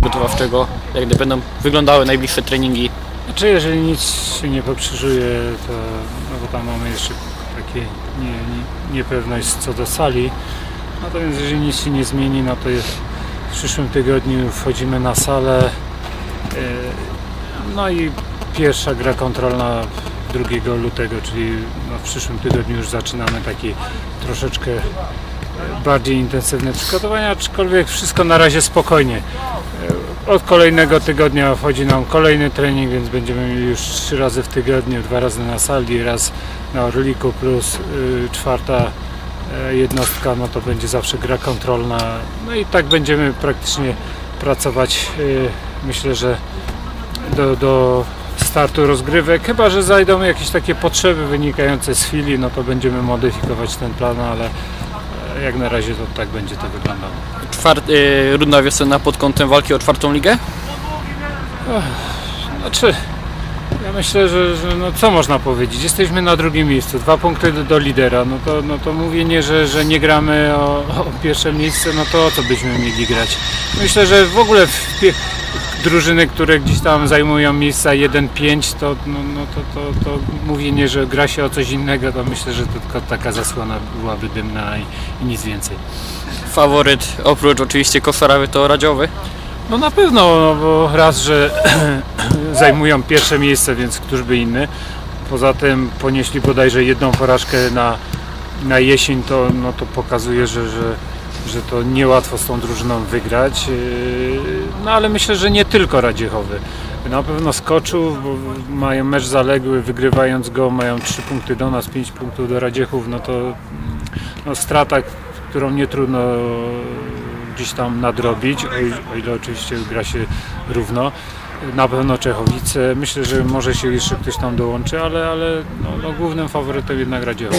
przygotowawczego, jak gdy będą wyglądały najbliższe treningi. Znaczy, jeżeli nic się nie pokrzyżuje, to no bo tam mamy jeszcze takie nie, nie, niepewność co do sali. Natomiast jeżeli nic się nie zmieni, no to jest, w przyszłym tygodniu wchodzimy na salę. e, No i pierwsza gra kontrolna 2 lutego, czyli no w przyszłym tygodniu już zaczynamy taki troszeczkę bardziej intensywne przygotowania, aczkolwiek wszystko na razie spokojnie. Od kolejnego tygodnia wchodzi nam kolejny trening, więc będziemy mieli już trzy razy w tygodniu, dwa razy na sali, raz na Orliku plus y, czwarta e, jednostka, no to będzie zawsze gra kontrolna. No i tak będziemy praktycznie pracować. y, Myślę, że do, do startu rozgrywek, chyba że zajdą jakieś takie potrzeby wynikające z chwili, no to będziemy modyfikować ten plan, ale jak na razie to tak będzie to wyglądało. Czwart, y, runda wiosenna pod kątem walki o czwartą ligę? Znaczy, ja myślę, że, że no co można powiedzieć? Jesteśmy na drugim miejscu, dwa punkty do, do lidera. No to, no to mówienie, że, że nie gramy o, o pierwsze miejsce, no to o co byśmy mieli grać? Myślę, że w ogóle w drużyny, które gdzieś tam zajmują miejsca 1-5, to, no, no to, to, to mówienie, że gra się o coś innego, to myślę, że to tylko taka zasłona byłaby dymna i, i nic więcej. Faworyt oprócz oczywiście Kosarawy to Radziowy. No na pewno, no bo raz, że zajmują pierwsze miejsce, więc któż by inny. Poza tym ponieśli bodajże jedną porażkę na, na jesień, to, no to pokazuje, że, że, że to niełatwo z tą drużyną wygrać. Yy, No ale myślę, że nie tylko Radziechowy. Na pewno skoczył, bo mają mecz zaległy, wygrywając go, mają 3 punkty do nas, 5 punktów do Radziechów, no to no, strata, którą nie trudno gdzieś tam nadrobić, o ile, o ile oczywiście gra się równo. Na pewno Czechowice. Myślę, że może się jeszcze ktoś tam dołączy, ale, ale no, no, głównym faworytem jednak Radziechowy.